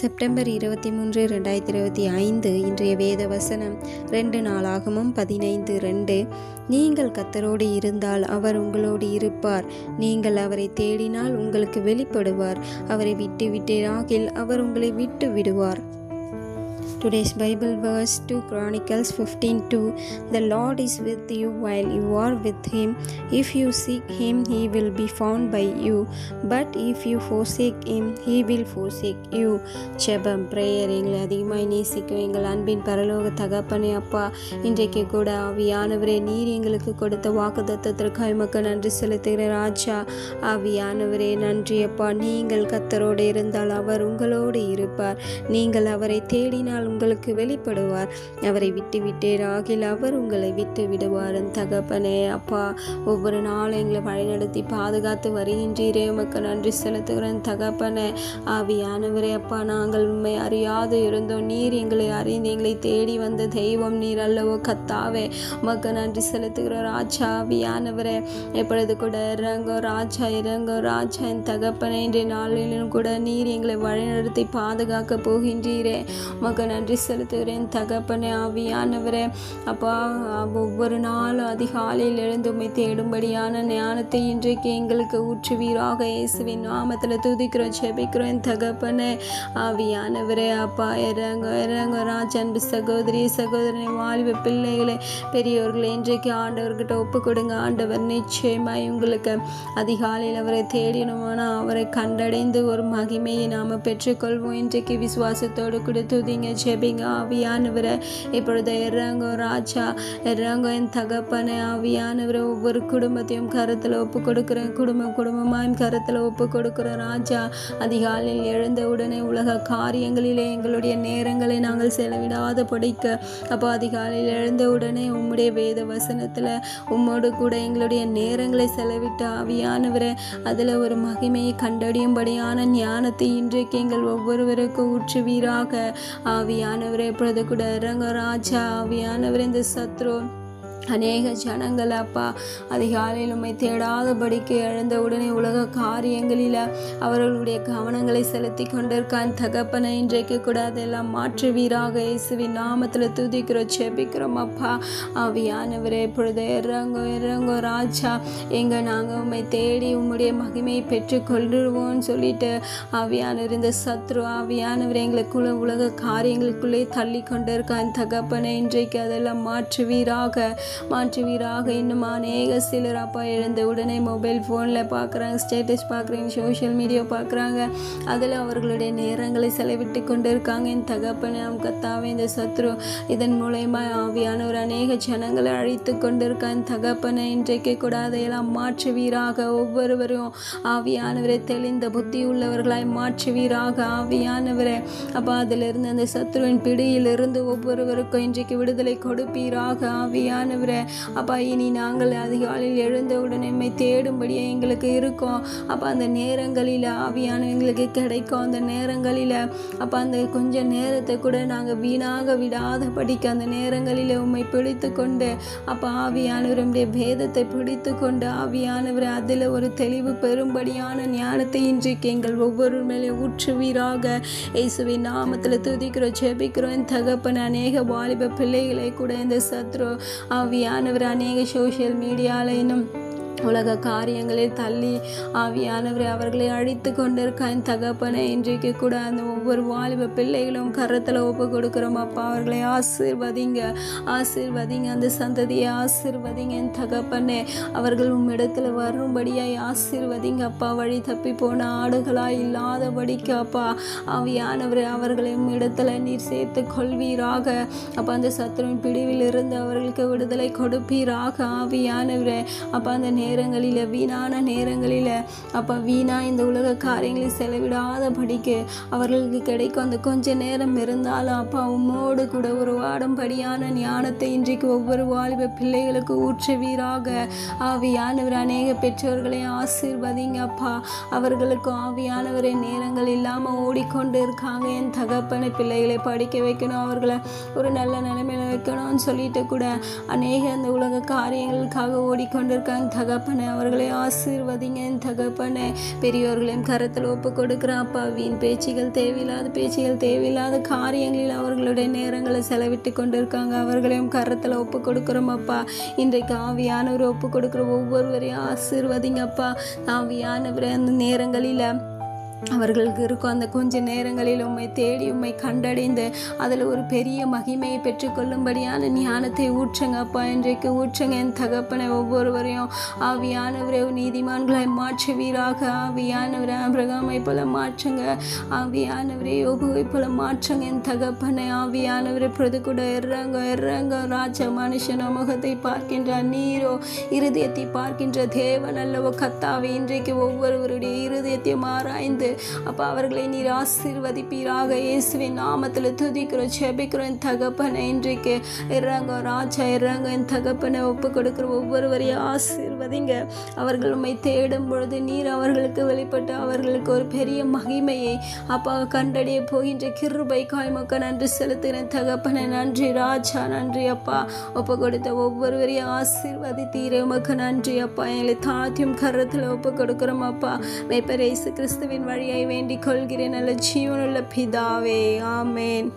September இருபத்தி மூன்று ரெண்டாயிரத்தி இருபத்தி ஐந்து இன்றைய வேத வசனம் ரெண்டு நாளாகமும் பதினைந்து ரெண்டு. நீங்கள் கத்தரோடு இருந்தால் அவர் உங்களோடு இருப்பார். நீங்கள் அவரை தேடினால் உங்களுக்கு வெளிப்படுவார். அவரை விட்டு விட்டு ராகில் அவர் உங்களை விட்டு விடுவார் Today's Bible verse 2 Chronicles 15:2 The Lord is with you while you are with him. If you seek him he will be found by you. But if you forsake him he will forsake you. ஜெபம் prayer எங்களை அதிகமாக நேசிக்கும் எங்கள் அன்பின் பரலோக தகப்பனே அப்பா. இன்றைக்கு கூட ஆவியானவரே நீர் எங்களுக்கு கொடுத்த வாக்குத்தத்தத்திற்காக எமக்கு நன்றி செலுத்துகிற ராஜா. ஆவியானவரே நன்றி அப்பா. நீங்கள் கத்தரோடு இருந்தால் அவர் உங்களோடு இருப்பார். நீங்கள் அவரை தேடினால் உங்களுக்கு வெளிப்படுவார். அவரை விட்டு ஆகில் அவர் உங்களை விட்டு விடுவார் என் தகப்பனே அப்பா ஒவ்வொரு நாளும் எங்களை வழிநடத்தி பாதுகாத்து வருகின்றீரே. உமக்கு நன்றி செலுத்துகிறேன். தகப்பனே ஆவியானவரே அப்பா நாங்கள் உண்மை அறியாது இருந்தோம். நீர் எங்களை அறிந்து எங்களை தேடி வந்த தெய்வம். நீர் அல்லவோ கத்தாவே உமக்கு நன்றி செலுத்துகிறோம். ராஜா ஆவியானவரே எப்பொழுது கூட இறங்கோ. ராஜா இறங்கோ. ராஜா என் தகப்பனே இன்றைய நாளிலும் கூட நீர் எங்களை வழிநடத்தி பாதுகாக்க போகின்றீரே. உமக்கு நன்றி செலுத்துகிறேன். தகப்பனே ஆவியானவரே அப்பா ஒவ்வொரு நாளும் அதிகாலையில் எழுந்து தேடும்படியான ஞானத்தை இன்றைக்கு எங்களுக்கு ஊற்றுவீராக. இயேசுவின் நாமத்தில் துதிக்கிறோம் ஜெபிக்கிறோம். என் தகப்பனே ஆவியானவரே அப்பா இறங்க இறங்க ராஜ அன்பு சகோதரி சகோதரனை வாழ்வு பிள்ளைகளை பெரியோர்களை இன்றைக்கு ஆண்டவர்கிட்ட ஒப்பு கொடுங்க ஆண்டவர் நிச்சயமாய் உங்களுக்கு அதிகாலையில் அவரை தேடினோம்னா அவரை கண்டடைந்து ஒரு மகிமையை நாம் பெற்றுக்கொள்வோம். இன்றைக்கு விசுவாசத்தோடு கூட துதிங்க ஜெபிங்க ஆவியானவரை இப்பொழுது இறங்கும் ராஜா இறங்கும் என் தகப்பனை ஆவியானவரை ஒவ்வொரு குடும்பத்தையும் கருத்தில் ஒப்பு கொடுக்குறேன் குடும்பம் குடும்பமாக கருத்தில் ஒப்பு கொடுக்குறோம் ராஜா அதிகாலையில் எழுந்த உடனே உலக காரியங்களிலே எங்களுடைய நேரங்களை நாங்கள் செலவிடாத படிக்க அப்போ அதிகாலையில் எழுந்த உடனே உம்முடைய வேத வசனத்தில் உம்மோடு கூட எங்களுடைய நேரங்களை செலவிட்டு ஆவியானவரை அதில் ஒரு மகிமையை கண்டறியும்படியான ஞானத்தை இன்றைக்கு எங்கள் ஒவ்வொருவருக்கும் ஊற்றுவீராக. ஆவியானவரே எப்பொழுது கூட இறங்க ராஜா ஆவியானவர் இந்த சத்ரு. அநேக ஜனங்கள் அப்பா அதிகாலையில் உண்மை தேடாதபடிக்கு எழுந்த உடனே உலக காரியங்களில் அவர்களுடைய கவனங்களை செலுத்தி கொண்டிருக்கான். தகப்பனை இன்றைக்கு கூட அதெல்லாம் மாற்றுவீராக. இயேசுவின் நாமத்தில் துதிக்கிறோம் செபிக்கிறோம் அப்பா. ஆவியானவரே இப்பொழுது இறங்கோ இறங்கோ ராஜா. எங்கள் நாங்கள் உண்மை தேடி உம்முடைய மகிமையை பெற்றுக்கொள்வோம்னு சொல்லிட்டு ஆவியானவர் இந்த சத்ரு ஆவியானவர் எங்களுக்குள்ள உலக காரியங்களுக்குள்ளே தள்ளி கொண்டிருக்கான். தகப்பனை இன்றைக்கு அதெல்லாம் மாற்றுவீராக. மாற்றுவீராக இன்னும் அநேக சிலர் அப்பா எழுந்த உடனே மொபைல் ஃபோனில் பார்க்குறாங்க ஸ்டேட்டஸ் பார்க்குறாங்க சோஷியல் மீடியா பார்க்குறாங்க. அதில் அவர்களுடைய நேரங்களை செலவிட்டு கொண்டு இருக்காங்க என் தகப்பனை அவன் கத்தாவே இந்த சத்ரு இதன் மூலயமா ஆவியானவர் அநேக ஜனங்களை அழைத்து கொண்டிருக்கான் தகப்பனை இன்றைக்கு கூட அதையெல்லாம் மாற்றுவீராக. ஒவ்வொருவரும் ஆவியானவரை தெளிந்த புத்தி உள்ளவர்களாய் மாற்றுவீராக. ஆவியானவரை அப்போ அதிலிருந்து அந்த சத்ருவின் பிடியிலிருந்து ஒவ்வொருவருக்கும் இன்றைக்கு விடுதலை கொடுப்பீராக. ஆவியானவர் அப்பா இனி நாங்கள் அதிகாலையில் எழுந்த உடனே தேடும்படியே எங்களுக்கு இருக்கும். அப்போ அந்த நேரங்களில் ஆவியான எங்களுக்கு கிடைக்கும். அந்த நேரங்களில் அப்போ அந்த கொஞ்ச நேரத்தை கூட நாங்கள் வீணாக விடாத படிக்க அந்த நேரங்களில் உம்மை பிடித்து கொண்டு அப்போ ஆவியானவருடைய பேதத்தை பிடித்து கொண்டு ஆவியானவர் அதில் ஒரு தெளிவு பெறும்படியான ஞானத்தை இன்றைக்கு எங்கள் ஒவ்வொரு மேலே ஊற்றுவீராக. இயேசுவின் நாமத்தில் துதிக்கிறோம் ஜெபிக்கிறோம். என் தகப்பன் அநேக வாலிப பிள்ளைகளை கூட இந்த சத்ரு ஆவியானவர் அநேக சோஷியல் மீடியாவில் இன்னும் உலக காரியங்களில் தள்ளி ஆவியானவரை அவர்களை அழித்து கொண்டிருக்கான் தகப்பனை இன்றைக்கு கூட அந்த ஒவ்வொரு வாலிப பிள்ளைகளும் கரத்தில் ஒப்பு கொடுக்குறோம். அப்பா அவர்களை ஆசீர்வதிங்க ஆசீர்வதிங்க அந்த சந்ததியை ஆசீர்வதிங்க என் தகப்பனே. அவர்கள் உம்மிடத்தில் வரும்படியாய் ஆசீர்வதிங்க. அப்பா வழி தப்பி போன ஆடுகளாய் இல்லாதபடிக்கு அப்பா ஆவியானவரை அவர்களை உம்மிடத்தில் நீர் சேர்த்து கொள்வீராக. அப்போ அந்த சத்துருவின் பிடிவில் இருந்து அவர்களுக்கு விடுதலை கொடுப்பீராக ஆவியானவரே. அப்போ அந்த நேரங்களில் வீணான நேரங்களில். அப்போ வீணாக இந்த உலக காரியங்களை செலவிடாத படிக்கு அவர்களுக்கு கிடைக்கும் அந்த கொஞ்ச நேரம் இருந்தாலும் அப்பா உம்மோடு கூட உருவாடும்படியான ஞானத்தை இன்றைக்கு ஒவ்வொரு வாலிப பிள்ளைகளுக்கு ஊற்றுவீராக. ஆவியானவர் அநேக பெற்றோர்களை ஆசீர்வதிங்க அப்பா. அவர்களுக்கு ஆவியானவரை நேரங்கள் இல்லாமல் ஓடிக்கொண்டு இருக்காங்க. என் தகப்பனை பிள்ளைகளை படிக்க வைக்கணும் அவர்களை ஒரு நல்ல நிலைமையில வைக்கணும்னு சொல்லிட்டு கூட அநேக அந்த உலக காரியங்களுக்காக ஓடிக்கொண்டிருக்காங்க தகப்ப தகப்பனை அவர்களை ஆசீர்வதிங்க என் தகப்பனே. பெரியோர்களையும் கரத்தில் ஒப்பு கொடுக்குற அப்பாவின் பேச்சுகள் தேவையில்லாத பேச்சுகள் தேவையில்லாத காரியங்களில் அவர்களுடைய நேரங்களை செலவிட்டு கொண்டிருக்காங்க. அவர்களையும் கரத்தில் ஒப்பு கொடுக்குறோம் அப்பா. இன்றைக்கு ஆவியானவர் ஒப்பு கொடுக்குற ஒவ்வொருவரையும் ஆசீர்வதிங்கப்பா ஆவியானவரை அந்த நேரங்களில் அவர்களுக்கு இருக்கும் அந்த கொஞ்ச நேரங்களில் உம்மை தேடி உம்மை கண்டடைந்து அதில் ஒரு பெரிய மகிமையை பெற்றுக்கொள்ளும்படியான ஞானத்தை ஊற்றுங்கப்பா இன்றைக்கு ஊற்றுங்க என் தகப்பனை ஒவ்வொருவரையும். ஆவியானவரே நீதிமான்களை மாற்றுவீராக. ஆவியானவரே அபிரகாமை போல மாற்றுங்க. ஆவியானவரே யோகுவை போல மாற்றுங்க என் தகப்பனை. ஆவியானவரே பிரது கூட இறங்க இறங்க. ராஜ மனுஷனோ முகத்தை பார்க்கின்ற நீரோ இருதயத்தை பார்க்கின்ற தேவன் அல்லவோ. கத்தாவை இன்றைக்கு ஒவ்வொருவருடைய இருதயத்தையும் ஆராய்ந்து அப்போ அவர்களை நீர் ஆசீர்வதிப்பீராக. இயேசுவின் நாமத்தில் துதிக்கிறோம் செபிக்கிறோம் என் தகப்பனை. இன்றைக்கு இறங்க ராஜா இறங்க என் தகப்பனை. ஒப்பு கொடுக்குற ஒவ்வொருவரையும் ஆசீர்வதிங்க. அவர்கள் உண்மை தேடும் பொழுது நீர் அவர்களுக்கு வெளிப்பட்டு அவர்களுக்கு ஒரு பெரிய மகிமையை அப்பா கண்டடைய போகின்ற கிருபை காய்மக்க நன்றி செலுத்துகிறேன். தகப்பனை நன்றி ராஜா நன்றி அப்பா. ஒப்பு கொடுத்த ஒவ்வொருவரையும் ஆசீர்வதி உமக்கு நன்றி அப்பா. எங்களை தாத்தியம் கரத்தில் ஒப்பு கொடுக்குறோம் அப்பா. மேப்பரேசு கிறிஸ்துவின் வழியை வேண்டிக் கொள்கிறேன் நல்ல ஜீவனுள்ள பிதாவே. ஆமேன்.